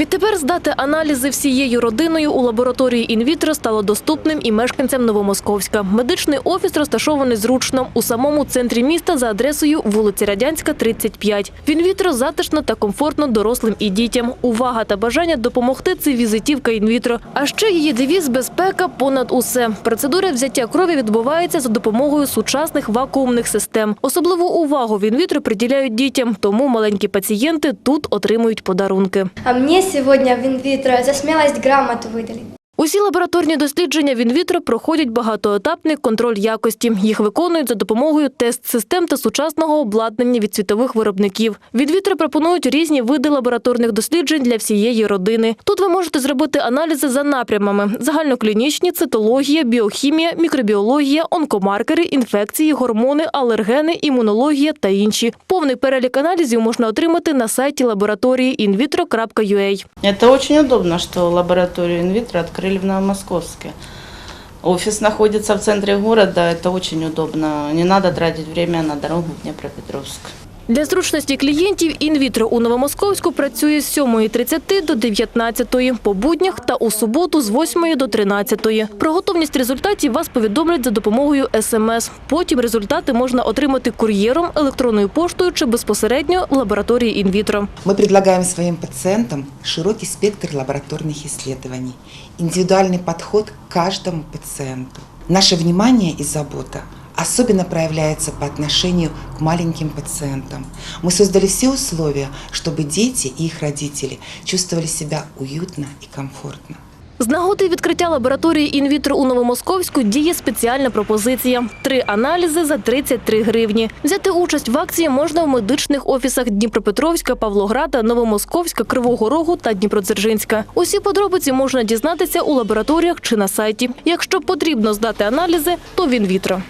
Відтепер здати аналізи всією родиною у лабораторії інвітро стало доступним і мешканцям Новомосковська. Медичний офіс розташований зручно у самому центрі міста за адресою вулиці Радянська, 35. В інвітро затишно та комфортно дорослим і дітям. Увага та бажання допомогти – це візитівка інвітро. А ще її девіз безпека понад усе. Процедура взяття крові відбувається за допомогою сучасних вакуумних систем. Особливу увагу в інвітро приділяють дітям, тому маленькі пацієнти тут отримують подарунки. А мені сьогодні в инвитро за смелость грамоту выдали. Усі лабораторні дослідження в інвітро проходять багатоетапний контроль якості. Їх виконують за допомогою тест-систем та сучасного обладнання від світових виробників. Від вітро пропонують різні види лабораторних досліджень для всієї родини. Тут ви можете зробити аналізи за напрямами: загальноклінічні, цитологія, біохімія, мікробіологія, онкомаркери, інфекції, гормони, алергени, імунологія та інші. Повний перелік аналізів можна отримати на сайті лабораторії invitro.ua. Это очень удобно, что лабораторию инвитро открыли в Московская. Офис находится в центре города, это очень удобно. Не надо тратить время на дорогу в Днепропетровск. Для зручності клієнтів інвітро у Новомосковську працює з 7.30 до 19.00 по буднях та у суботу з 8 до 13.00. Про готовність результатів вас повідомлять за допомогою СМС. Потім результати можна отримати кур'єром, електронною поштою чи безпосередньо в лабораторії інвітро. Мы предлагаем своим пациентам широкий спектр лабораторных исследований, индивидуальный подход к каждому пациенту. Наше внимание и забота особенно проявляется по отношению к маленьким пациентам. Мы создали все условия, чтобы дети и их родители чувствовали себя уютно и комфортно. З нагоди відкриття лабораторії інвітро у Новомосковську діє спеціальна пропозиція: три аналізи за 33 гривні. Взяти участь в акції можна в медичних офісах Дніпропетровська, Павлограда, Новомосковська, Кривого Рогу та Дніпродзержинська. Усі подробиці можна дізнатися у лабораторіях чи на сайті. Якщо потрібно здати аналізи, то в інвітро.